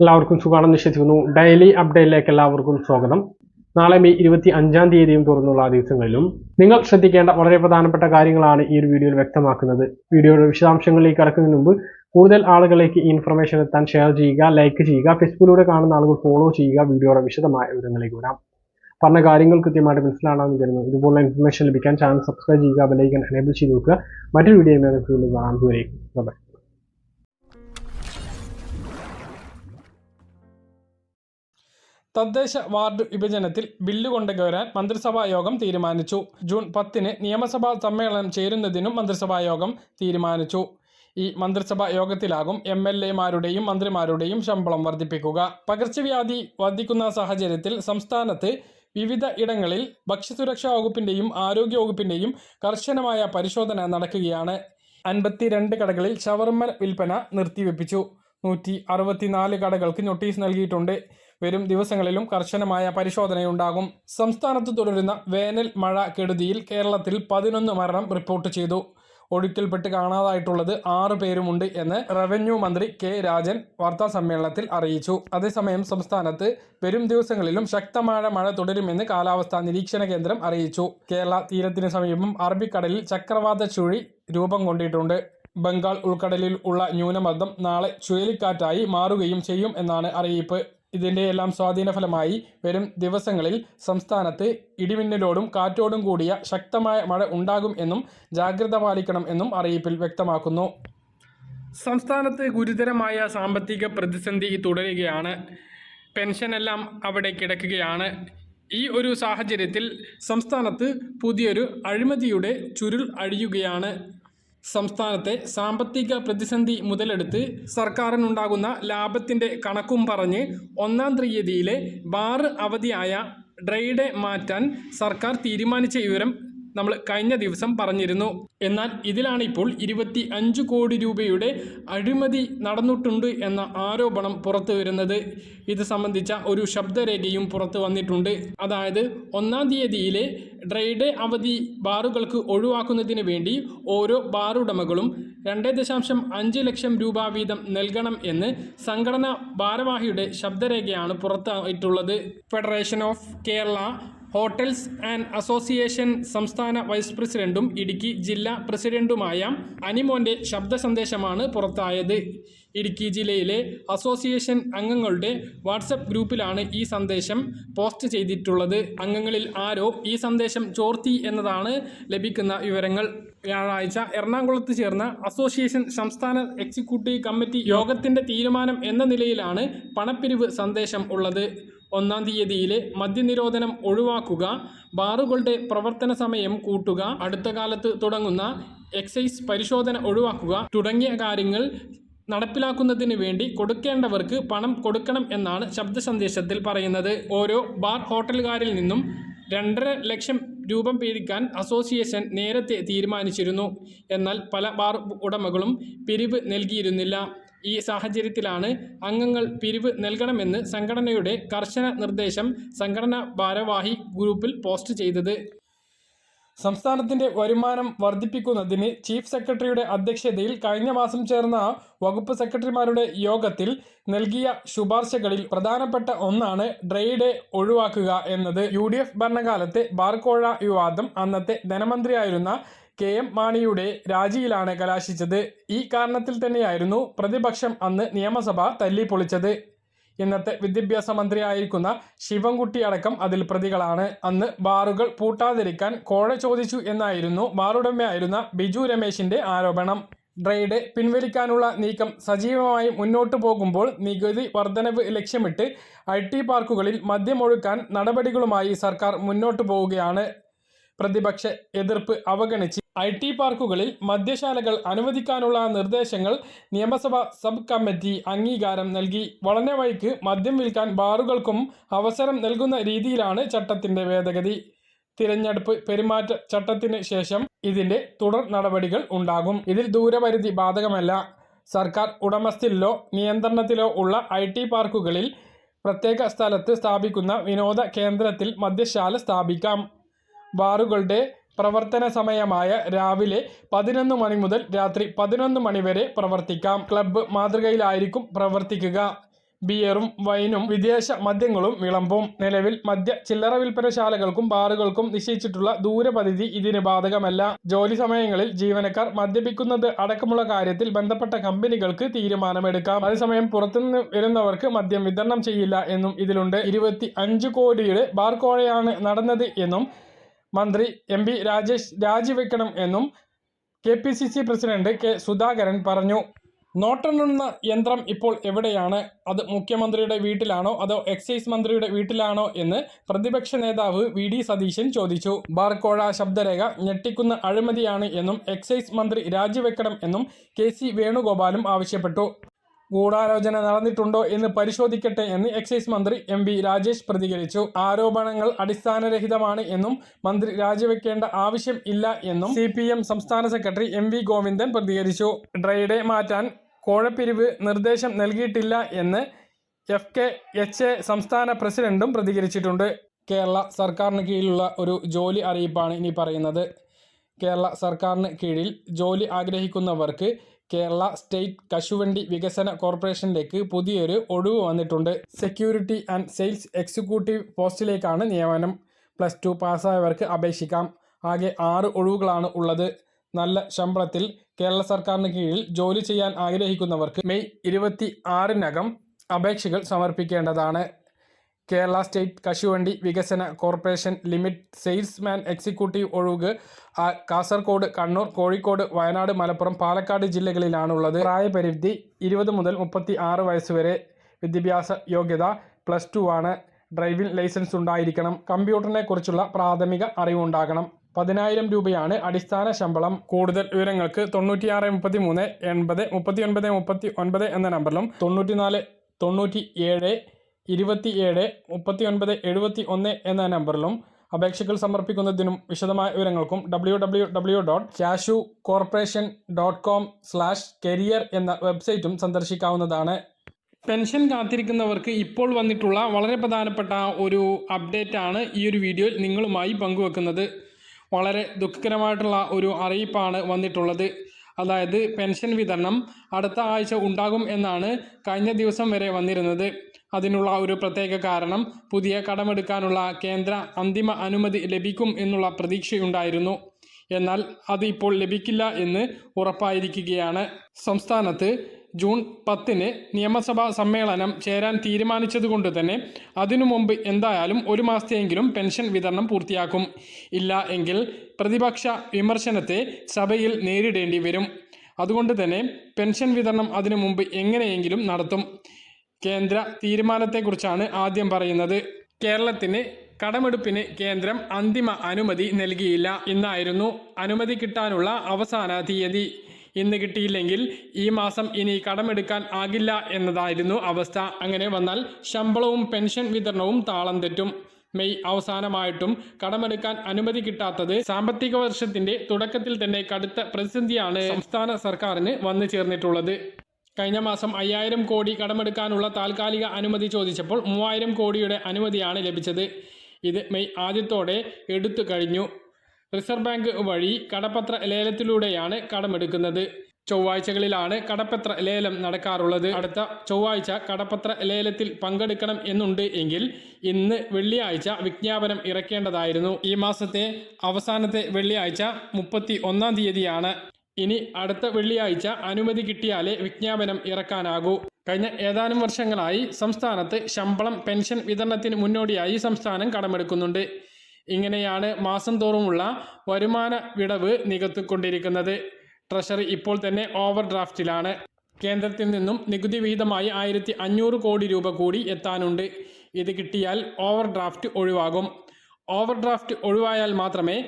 എല്ലാവർക്കും സുഖമാണെന്ന് വിശ്വസിക്കുന്നു. ഡെയിലി അപ്ഡേറ്റിലേക്ക് എല്ലാവർക്കും സ്വാഗതം. നാളെ മെയ് ഇരുപത്തി അഞ്ചാം തീയതിയും തുറന്നുള്ള ദിവസങ്ങളിലും നിങ്ങൾ ശ്രദ്ധിക്കേണ്ട വളരെ പ്രധാനപ്പെട്ട കാര്യങ്ങളാണ് ഈ ഒരു വീഡിയോയിൽ വ്യക്തമാക്കുന്നത്. വീഡിയോയുടെ വിശദാംശങ്ങളിലേക്ക് കടക്കുന്നതിന് മുമ്പ് കൂടുതൽ ആളുകളിലേക്ക് ഇൻഫർമേഷൻ എത്താൻ ഷെയർ ചെയ്യുക ലൈക്ക് ചെയ്യുക ഫേസ്ബുക്കിലൂടെ കാണുന്ന ആളുകൾ ഫോളോ ചെയ്യുക വീഡിയോയുടെ വിശദമായ വിവരങ്ങളിലേക്ക് വരാം. പറഞ്ഞ കാര്യങ്ങൾ കൃത്യമായിട്ട് മനസ്സിലാണെന്ന് കരുതുന്നു. ഇതുപോലുള്ള ഇൻഫർമേഷൻ ലഭിക്കാൻ ചാനൽ സബ്സ്ക്രൈബ് ചെയ്യുക ബെലൈക്കൻ എനേബിൾ ചെയ്ത് നോക്കുക മറ്റൊരു വീഡിയോ കാണാൻ ദൂരേക്കും ബൈ തദ്ദേശ വാർഡ് വിഭജനത്തിൽ ബില്ല് കൊണ്ടുവരാൻ മന്ത്രിസഭാ യോഗം തീരുമാനിച്ചു. ജൂൺ പത്തിന് നിയമസഭാ സമ്മേളനം ചേരുന്നതിനും മന്ത്രിസഭാ യോഗം തീരുമാനിച്ചു. ഈ മന്ത്രിസഭാ യോഗത്തിലാകും എം എൽ എമാരുടെയും മന്ത്രിമാരുടെയും ശമ്പളം വർദ്ധിപ്പിക്കുക. പകർച്ചവ്യാധി വർദ്ധിക്കുന്ന സാഹചര്യത്തിൽ സംസ്ഥാനത്ത് വിവിധ ഇടങ്ങളിൽ ഭക്ഷ്യസുരക്ഷാ വകുപ്പിന്റെയും ആരോഗ്യ വകുപ്പിന്റെയും കർശനമായ പരിശോധന നടക്കുകയാണ്. അൻപത്തിരണ്ട് കടകളിൽ ഷവർമ്മ വിൽപ്പന നിർത്തിവെപ്പിച്ചു. നൂറ്റി അറുപത്തിനാല് കടകൾക്ക് നോട്ടീസ് നൽകിയിട്ടുണ്ട്. വരും ദിവസങ്ങളിലും കർശനമായ പരിശോധനയുണ്ടാകും. സംസ്ഥാനത്ത് തുടരുന്ന വേനൽ മഴ കെടുതിയിൽ കേരളത്തിൽ പതിനൊന്ന് മരണം റിപ്പോർട്ട് ചെയ്തു. ഒഴുക്കിൽപ്പെട്ട് കാണാതായിട്ടുള്ളത് ആറ് പേരുമുണ്ട് എന്ന് റവന്യൂ മന്ത്രി കെ രാജൻ വാർത്താ സമ്മേളനത്തിൽ അറിയിച്ചു. അതേസമയം സംസ്ഥാനത്ത് വരും ദിവസങ്ങളിലും ശക്തമായ മഴ തുടരുമെന്ന് കാലാവസ്ഥാ നിരീക്ഷണ കേന്ദ്രം അറിയിച്ചു. കേരള തീരത്തിന് സമീപം അറബിക്കടലിൽ ചക്രവാത ചുഴി രൂപം കൊണ്ടിട്ടുണ്ട്. ബംഗാൾ ഉൾക്കടലിൽ ഉള്ള ന്യൂനമർദ്ദം നാളെ ചുഴലിക്കാറ്റായി മാറുകയും ചെയ്യും എന്നാണ് അറിയിപ്പ്. ഇതിന്റെ എല്ലാം സ്വാധീനഫലമായി വരും ദിവസങ്ങളിൽ സംസ്ഥാനത്ത് ഇടിമിന്നലോടും കാറ്റോടും കൂടിയ ശക്തമായ മഴ ഉണ്ടാകും എന്നും ജാഗ്രത പാലിക്കണം എന്നും അറിയിപ്പിൽ വ്യക്തമാക്കുന്നു. സംസ്ഥാനത്ത് ഗുരുതരമായ സാമ്പത്തിക പ്രതിസന്ധി തുടരുകയാണ്. പെൻഷനെല്ലാം അവിടെ കിടക്കുകയാണ്. ഈ ഒരു സാഹചര്യത്തിൽ സംസ്ഥാനത്ത് പുതിയൊരു അഴിമതിയുടെ ചുരുൾ അഴിയുകയാണ്. സംസ്ഥാനത്തെ സാമ്പത്തിക പ്രതിസന്ധി മുതലെടുത്ത് സർക്കാരിനുണ്ടാകുന്ന ലാഭത്തിന്റെ കണക്കും പറഞ്ഞ് ഒന്നാം തീയതിയിലെ ബാർ അവധിയായ ഡ്രൈഡേ മാറ്റാൻ സർക്കാർ തീരുമാനിച്ച വിവരം നമ്മൾ കഴിഞ്ഞ ദിവസം പറഞ്ഞിരുന്നു. എന്നാൽ ഇതിലാണ് ഇപ്പോൾ ഇരുപത്തി അഞ്ച് കോടി രൂപയുടെ അഴിമതി നടന്നിട്ടുണ്ട് എന്ന ആരോപണം പുറത്തു വരുന്നത്. ഇത് സംബന്ധിച്ച ഒരു ശബ്ദരേഖയും പുറത്തു വന്നിട്ടുണ്ട്. അതായത് ഒന്നാം തീയതിയിലെ ഡ്രൈഡേ അവധി ബാറുകൾക്ക് ഒഴിവാക്കുന്നതിന് വേണ്ടി ഓരോ ബാറുടമകളും രണ്ട് ദശാംശം അഞ്ച് ലക്ഷം രൂപ വീതം നൽകണം എന്ന് സംഘടനാ ഭാരവാഹിയുടെ ശബ്ദരേഖയാണ് പുറത്തായിട്ടുള്ളത്. Federation of Kerala hotels and association സംസ്ഥാന വൈസ് പ്രസിഡന്റും ഇടുക്കി ജില്ലാ പ്രസിഡന്റുമായ അനിമോന്റെ ശബ്ദ സന്ദേശമാണ് പുറത്തായത്. ഇടുക്കി ജില്ലയിലെ അസോസിയേഷൻ അംഗങ്ങളുടെ വാട്സപ്പ് ഗ്രൂപ്പിലാണ് ഈ സന്ദേശം പോസ്റ്റ് ചെയ്തിട്ടുള്ളത്. അംഗങ്ങളിൽ ആരോ ഈ സന്ദേശം ചോർത്തി എന്നതാണ് ലഭിക്കുന്ന വിവരങ്ങൾ. വ്യാഴാഴ്ച എറണാകുളത്ത് ചേർന്ന അസോസിയേഷൻ സംസ്ഥാന എക്സിക്യൂട്ടീവ് കമ്മിറ്റി യോഗത്തിന്റെ തീരുമാനം എന്ന നിലയിലാണ് പണപ്പിരിവ് സന്ദേശം ഉള്ളത്. ഒന്നാം തീയതിയിലെ മദ്യനിരോധനം ഒഴിവാക്കുക ബാറുകളുടെ പ്രവർത്തന സമയം കൂട്ടുക അടുത്ത കാലത്ത് തുടങ്ങുന്ന എക്സൈസ് പരിശോധന ഒഴിവാക്കുക തുടങ്ങിയ കാര്യങ്ങൾ നടപ്പിലാക്കുന്നതിന് വേണ്ടി കൊടുക്കേണ്ടവർക്ക് പണം കൊടുക്കണം എന്നാണ് ശബ്ദ സന്ദേശത്തിൽ പറയുന്നത്. ഓരോ ബാർ ഹോട്ടലുകാരിൽ നിന്നും രണ്ടര ലക്ഷം രൂപം പിരിക്കാൻ അസോസിയേഷൻ നേരത്തെ തീരുമാനിച്ചിരുന്നു. എന്നാൽ പല ബാർ ഉടമകളും പിരിവ് നൽകിയിരുന്നില്ല. ഈ സാഹചര്യത്തിലാണ് അംഗങ്ങൾ പിരിവ് നൽകണമെന്ന് സംഘടനയുടെ കർശന നിർദ്ദേശം സംഘടനാ ഭാരവാഹി ഗ്രൂപ്പിൽ പോസ്റ്റ് ചെയ്തത്. സംസ്ഥാനത്തിന്റെ വരുമാനം വർദ്ധിപ്പിക്കുന്നതിന് ചീഫ് സെക്രട്ടറിയുടെ അധ്യക്ഷതയിൽ കഴിഞ്ഞ മാസം ചേർന്ന വകുപ്പ് സെക്രട്ടറിമാരുടെ യോഗത്തിൽ നൽകിയ ശുപാർശകളിൽ പ്രധാനപ്പെട്ട ഒന്നാണ് ഡ്രൈ ഡേ ഒഴിവാക്കുക എന്നത്. യു ഡി എഫ് ഭരണകാലത്തെ ബാർക്കോഴ വിവാദം അന്നത്തെ ധനമന്ത്രിയായിരുന്ന കെ എം മാണിയുടെ രാജിയിലാണ് കലാശിച്ചത്. ഈ കാരണത്തിൽ തന്നെയായിരുന്നു പ്രതിപക്ഷം അന്ന് നിയമസഭ തല്ലിപ്പൊളിച്ചത് ഇന്നത്തെ വിദ്യാഭ്യാസ മന്ത്രിയായിരിക്കുന്ന ശിവൻകുട്ടി അടക്കം അതിൽ പ്രതികളാണ്. അന്ന് ബാറുകൾ പൂട്ടാതിരിക്കാൻ കോഴ ചോദിച്ചു എന്നായിരുന്നു ബാറുടമയായിരുന്ന ബിജു രമേശിന്റെ ആരോപണം. ഡ്രൈഡ് പിൻവലിക്കാനുള്ള നീക്കം സജീവമായി മുന്നോട്ടു പോകുമ്പോൾ നികുതി വർധനവ് ലക്ഷ്യമിട്ട് ഐ ടി പാർക്കുകളിൽ മദ്യമൊഴുക്കാൻ നടപടികളുമായി സർക്കാർ മുന്നോട്ടു പോവുകയാണ്. പ്രതിപക്ഷ എതിർപ്പ് അവഗണിച്ച് ഐ ടി പാർക്കുകളിൽ മദ്യശാലകൾ അനുവദിക്കാനുള്ള നിർദ്ദേശങ്ങൾ നിയമസഭാ സബ് കമ്മിറ്റി അംഗീകാരം നൽകി. വളഞ്ഞ വഴിക്ക് മദ്യം വിൽക്കാൻ ബാറുകൾക്കും അവസരം നൽകുന്ന രീതിയിലാണ് ചട്ടത്തിന്റെ ഭേദഗതി. തിരഞ്ഞെടുപ്പ് പെരുമാറ്റ ചട്ടത്തിന് ശേഷം ഇതിന്റെ തുടർ നടപടികൾ ഉണ്ടാകും. ഇതിൽ ദൂരപരിധി ബാധകമല്ല. സർക്കാർ ഉടമസ്ഥയിലോ നിയന്ത്രണത്തിലോ ഉള്ള ഐ ടി പാർക്കുകളിൽ പ്രത്യേക സ്ഥലത്ത് സ്ഥാപിക്കുന്ന വിനോദ കേന്ദ്രത്തിൽ മദ്യശാല സ്ഥാപിക്കാം. ബാറുകളുടെ പ്രവർത്തന സമയമായ രാവിലെ പതിനൊന്ന് മണി മുതൽ രാത്രി പതിനൊന്ന് മണി വരെ പ്രവർത്തിക്കാം. ക്ലബ്ബ് മാതൃകയിലായിരിക്കും പ്രവർത്തിക്കുക. ബിയറും വൈനും വിദേശ മദ്യങ്ങളും വിളമ്പും. നിലവിൽ മദ്യ ചില്ലറ വിൽപ്പനശാലകൾക്കും ബാറുകൾക്കും നിശ്ചയിച്ചിട്ടുള്ള ദൂരപരിധി ഇതിന് ബാധകമല്ല. ജോലി സമയങ്ങളിൽ ജീവനക്കാർ മദ്യപിക്കുന്നത് അടക്കമുള്ള കാര്യത്തിൽ ബന്ധപ്പെട്ട കമ്പനികൾക്ക് തീരുമാനമെടുക്കാം. അതേസമയം പുറത്തുനിന്ന് വരുന്നവർക്ക് മദ്യം വിതരണം ചെയ്യില്ല എന്നും ഇതിലുണ്ട്. ഇരുപത്തി കോടിയുടെ ബാർ കോഴയാണ് നടന്നത് എന്നും മന്ത്രി എം പി രാജേഷ് രാജിവെക്കണം എന്നും K P C C president K Sudhakaran പറഞ്ഞു. നോട്ടെണ്ണുന്ന യന്ത്രം ഇപ്പോൾ എവിടെയാണ്? അത് മുഖ്യമന്ത്രിയുടെ വീട്ടിലാണോ? അതോ എക്സൈസ് മന്ത്രിയുടെ വീട്ടിലാണോ? എന്ന് പ്രതിപക്ഷ നേതാവ് വി ഡി സതീശൻ ചോദിച്ചു. ബാർക്കോഴ ശബ്ദരേഖ ഞെട്ടിക്കുന്ന അഴിമതിയാണ് എന്നും എക്സൈസ് മന്ത്രി രാജിവെക്കണം എന്നും കെ സി വേണുഗോപാലും ആവശ്യപ്പെട്ടു. ഗൂഢാലോചന നടന്നിട്ടുണ്ടോ എന്ന് പരിശോധിക്കട്ടെ എന്ന് എക്സൈസ് മന്ത്രി എം വി രാജേഷ് പ്രതികരിച്ചു. ആരോപണങ്ങൾ അടിസ്ഥാനരഹിതമാണ് എന്നും മന്ത്രി രാജിവെക്കേണ്ട ആവശ്യം ഇല്ല എന്നും സി സംസ്ഥാന സെക്രട്ടറി എം വി ഗോവിന്ദൻ പ്രതികരിച്ചു. ഡ്രൈഡേ മാറ്റാൻ കോഴപ്പിരിവ് നിർദ്ദേശം നൽകിയിട്ടില്ല എന്ന് എഫ് കെ എച്ച് എ സംസ്ഥാന പ്രസിഡന്റും പ്രതികരിച്ചിട്ടുണ്ട്. കേരള സർക്കാരിന് കീഴിലുള്ള ഒരു ജോലി അറിയിപ്പാണ് ഇനി പറയുന്നത്. കേരള സർക്കാരിന് കീഴിൽ ജോലി ആഗ്രഹിക്കുന്നവർക്ക് കേരള സ്റ്റേറ്റ് കശുവണ്ടി വികസന കോർപ്പറേഷനിലേക്ക് പുതിയൊരു ഒഴിവ് വന്നിട്ടുണ്ട്. സെക്യൂരിറ്റി ആൻഡ് സെയിൽസ് എക്സിക്യൂട്ടീവ് പോസ്റ്റിലേക്കാണ് നിയമനം. പ്ലസ് ടു പാസ്സായവർക്ക് അപേക്ഷിക്കാം. ആകെ ആറ് ഒഴിവുകളാണ് ഉള്ളത്. നല്ല ശമ്പളത്തിൽ കേരള സർക്കാരിന് കീഴിൽ ജോലി ചെയ്യാൻ ആഗ്രഹിക്കുന്നവർക്ക് മെയ് ഇരുപത്തി ആറിനകം അപേക്ഷകൾ സമർപ്പിക്കേണ്ടതാണ്. കേരള സ്റ്റേറ്റ് കശുവണ്ടി വികസന കോർപ്പറേഷൻ ലിമിറ്റ് സെയിൽസ്മാൻ എക്സിക്യൂട്ടീവ് ഒഴിവ് കാസർഗോഡ് കണ്ണൂർ കോഴിക്കോട് വയനാട് മലപ്പുറം പാലക്കാട് ജില്ലകളിലാണുള്ളത്. പ്രായപരിധി ഇരുപത് മുതൽ മുപ്പത്തി ആറ് വയസ്സ് വരെ. വിദ്യാഭ്യാസ യോഗ്യത പ്ലസ് ടു ആണ്. ഡ്രൈവിംഗ് ലൈസൻസ് ഉണ്ടായിരിക്കണം. കമ്പ്യൂട്ടറിനെ കുറിച്ചുള്ള പ്രാഥമിക അറിവുണ്ടാകണം. പതിനായിരം രൂപയാണ് അടിസ്ഥാന ശമ്പളം. കൂടുതൽ വിവരങ്ങൾക്ക് തൊണ്ണൂറ്റിയാറ് മുപ്പത്തി മൂന്ന് എൺപത് മുപ്പത്തി ഒൻപത് മുപ്പത്തി ഒൻപത് എന്ന നമ്പറിലും തൊണ്ണൂറ്റിനാല് തൊണ്ണൂറ്റി ഏഴ് ഇരുപത്തിയേഴ് മുപ്പത്തി ഒൻപത് എഴുപത്തി ഒന്ന് എന്ന നമ്പറിലും അപേക്ഷകൾ സമർപ്പിക്കുന്നതിനും വിശദമായ വിവരങ്ങൾക്കും W W W dot cashew corporation dot com slash career എന്ന വെബ്സൈറ്റും സന്ദർശിക്കാവുന്നതാണ്. പെൻഷൻ കാത്തിരിക്കുന്നവർക്ക് ഇപ്പോൾ വന്നിട്ടുള്ള വളരെ പ്രധാനപ്പെട്ട ഒരു അപ്ഡേറ്റ് ആണ് ഈ ഒരു വീഡിയോയിൽ നിങ്ങളുമായി പങ്കുവെക്കുന്നത്. വളരെ ദുഃഖകരമായിട്ടുള്ള ഒരു അറിയിപ്പാണ് വന്നിട്ടുള്ളത്. അതായത് പെൻഷൻ വിതരണം അടുത്ത ആഴ്ച ഉണ്ടാകും എന്നാണ് കഴിഞ്ഞ ദിവസം വരെ വന്നിരുന്നത്. അതിനുള്ള ഒരു പ്രത്യേക കാരണം പുതിയ കടമെടുക്കാനുള്ള കേന്ദ്ര അന്തിമ അനുമതി ലഭിക്കും എന്നുള്ള പ്രതീക്ഷയുണ്ടായിരുന്നു. എന്നാൽ അത് ഇപ്പോൾ ലഭിക്കില്ല എന്ന് ഉറപ്പായിരിക്കുകയാണ്. സംസ്ഥാനത്ത് ജൂൺ പത്തിന് നിയമസഭാ സമ്മേളനം ചേരാൻ തീരുമാനിച്ചതുകൊണ്ട് തന്നെ അതിനു മുമ്പ് എന്തായാലും ഒരു മാസത്തെയെങ്കിലും പെൻഷൻ വിതരണം പൂർത്തിയാക്കും. ഇല്ല എങ്കിൽ പ്രതിപക്ഷ വിമർശനത്തെ സഭയിൽ നേരിടേണ്ടി വരും. അതുകൊണ്ട് തന്നെ പെൻഷൻ വിതരണം അതിനു മുമ്പ് എങ്ങനെയെങ്കിലും നടത്തും. കേന്ദ്ര തീരുമാനത്തെക്കുറിച്ചാണ് ആദ്യം പറയുന്നത്. കേരളത്തിന് കടമെടുപ്പിന് കേന്ദ്രം അന്തിമ അനുമതി നൽകിയില്ല ഇന്നായിരുന്നു അനുമതി കിട്ടാനുള്ള അവസാന തീയതി ഇന്ന് കിട്ടിയില്ലെങ്കിൽ ഈ മാസം ഇനി കടമെടുക്കാൻ ആകില്ല എന്നതായിരുന്നു അവസ്ഥ. അങ്ങനെ വന്നാൽ ശമ്പളവും പെൻഷൻ വിതരണവും താളം തെറ്റും. മെയ് അവസാനമായിട്ടും കടമെടുക്കാൻ അനുമതി കിട്ടാത്തത് സാമ്പത്തിക വർഷത്തിന്റെ തുടക്കത്തിൽ തന്നെ കടുത്ത പ്രതിസന്ധിയാണ് സംസ്ഥാന സർക്കാരിന് വന്നു ചേർന്നിട്ടുള്ളത്. കഴിഞ്ഞ മാസം അയ്യായിരം കോടി കടമെടുക്കാനുള്ള താൽക്കാലിക അനുമതി ചോദിച്ചപ്പോൾ മൂവായിരം കോടിയുടെ അനുമതിയാണ് ലഭിച്ചത്. ഇത് മെയ് ആദ്യത്തോടെ എടുത്തു കഴിഞ്ഞു. റിസർവ് ബാങ്ക് വഴി കടപ്പത്ര ലേലത്തിലൂടെയാണ് കടമെടുക്കുന്നത്. ചൊവ്വാഴ്ചകളിലാണ് കടപ്പത്ര ലേലം നടക്കാറുള്ളത്. അടുത്ത ചൊവ്വാഴ്ച കടപ്പത്ര ലേലത്തിൽ പങ്കെടുക്കണം എന്നുണ്ട് എങ്കിൽ ഇന്ന് വെള്ളിയാഴ്ച വിജ്ഞാപനം ഇറക്കേണ്ടതായിരുന്നു. ഈ മാസത്തെ അവസാനത്തെ വെള്ളിയാഴ്ച മുപ്പത്തി ഒന്നാം തീയതിയാണ്. ഇനി അടുത്ത വെള്ളിയാഴ്ച അനുമതി കിട്ടിയാലേ വിജ്ഞാപനം ഇറക്കാനാകൂ. കഴിഞ്ഞ ഏതാനും വർഷങ്ങളായി സംസ്ഥാനത്ത് ശമ്പളം പെൻഷൻ വിതരണത്തിന് മുന്നോടിയായി സംസ്ഥാനം കടമെടുക്കുന്നുണ്ട്. ഇങ്ങനെയാണ് മാസം തോറുമുള്ള വരുമാന വിടവ് നികത്തിക്കൊണ്ടിരിക്കുന്നത്. ട്രഷറി ഇപ്പോൾ തന്നെ ഓവർ ഡ്രാഫ്റ്റിലാണ് കേന്ദ്രത്തിൽ നിന്നും നികുതി വിഹിതമായി ആയിരത്തി അഞ്ഞൂറ് കോടി രൂപ കൂടി എത്താനുണ്ട്. ഇത് കിട്ടിയാൽ ഓവർ ഡ്രാഫ്റ്റ് ഒഴിവാകും. ഓവർ ഡ്രാഫ്റ്റ് ഒഴിവായാൽ മാത്രമേ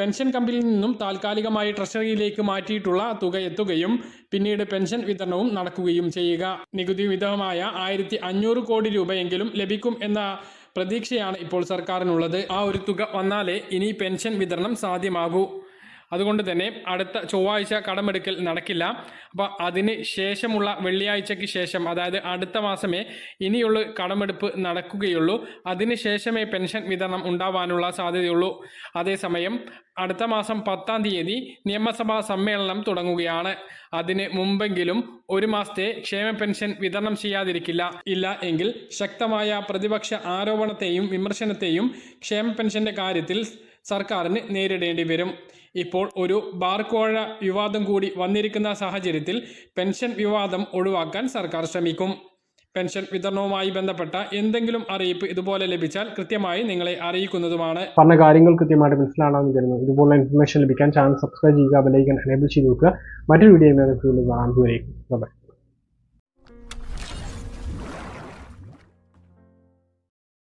പെൻഷൻ കമ്പനിയിൽ നിന്നും താൽക്കാലികമായി ട്രഷറിയിലേക്ക് മാറ്റിയിട്ടുള്ള തുക എത്തുകയും പിന്നീട് പെൻഷൻ വിതരണവും നടക്കുകയും ചെയ്യുക. നികുതി വിധമായ ആയിരത്തി അഞ്ഞൂറ് കോടി രൂപയെങ്കിലും ലഭിക്കും എന്ന പ്രതീക്ഷയാണ് ഇപ്പോൾ സർക്കാരിനുള്ളത്. ആ ഒരു തുക വന്നാലേ ഇനി പെൻഷൻ വിതരണം സാധ്യമാകൂ. അതുകൊണ്ട് തന്നെ അടുത്ത ചൊവ്വാഴ്ച കടമെടുക്കൽ നടക്കില്ല. അപ്പോൾ അതിന് ശേഷമുള്ള വെള്ളിയാഴ്ചയ്ക്ക് ശേഷം അതായത് അടുത്ത മാസമേ ഇനിയുള്ള കടമെടുപ്പ് നടക്കുകയുള്ളൂ. അതിന് ശേഷമേ പെൻഷൻ വിതരണം ഉണ്ടാവാനുള്ള സാധ്യതയുള്ളൂ. അതേസമയം അടുത്ത മാസം പത്താം തീയതി നിയമസഭാ സമ്മേളനം തുടങ്ങുകയാണ്. അതിന് മുമ്പെങ്കിലും ഒരു മാസത്തെ ക്ഷേമ പെൻഷൻ വിതരണം ചെയ്യാതിരിക്കില്ല. ഇല്ല എങ്കിൽ ശക്തമായ പ്രതിപക്ഷ ആരോപണത്തെയും വിമർശനത്തെയും ക്ഷേമ പെൻഷന്റെ കാര്യത്തിൽ സർക്കാരിന് നേരിടേണ്ടി വരും. ഇപ്പോൾ ഒരു ബാർക്കോഴ വിവാദം കൂടി വന്നിരിക്കുന്ന സാഹചര്യത്തിൽ പെൻഷൻ വിവാദം ഒഴിവാക്കാൻ സർക്കാർ ശ്രമിക്കും. പെൻഷൻ വിതരണവുമായി ബന്ധപ്പെട്ട എന്തെങ്കിലും അറിയിപ്പ് ഇതുപോലെ ലഭിച്ചാൽ കൃത്യമായി നിങ്ങളെ അറിയിക്കുന്നതുമാണ്. പറഞ്ഞ കാര്യങ്ങൾ കൃത്യമായിട്ട് മനസ്സിലാണെന്ന് കരുതുന്നു ഇതുപോലുള്ള ഇൻഫർമേഷൻ ലഭിക്കാൻ ചാനൽ സബ്സ്ക്രൈബ് ചെയ്യുക ബെലൈക്കൻ എനേബിൾ ചെയ്ത് നോക്കുക മറ്റൊരു വീഡിയോ കാണാൻ ദൂരേക്കും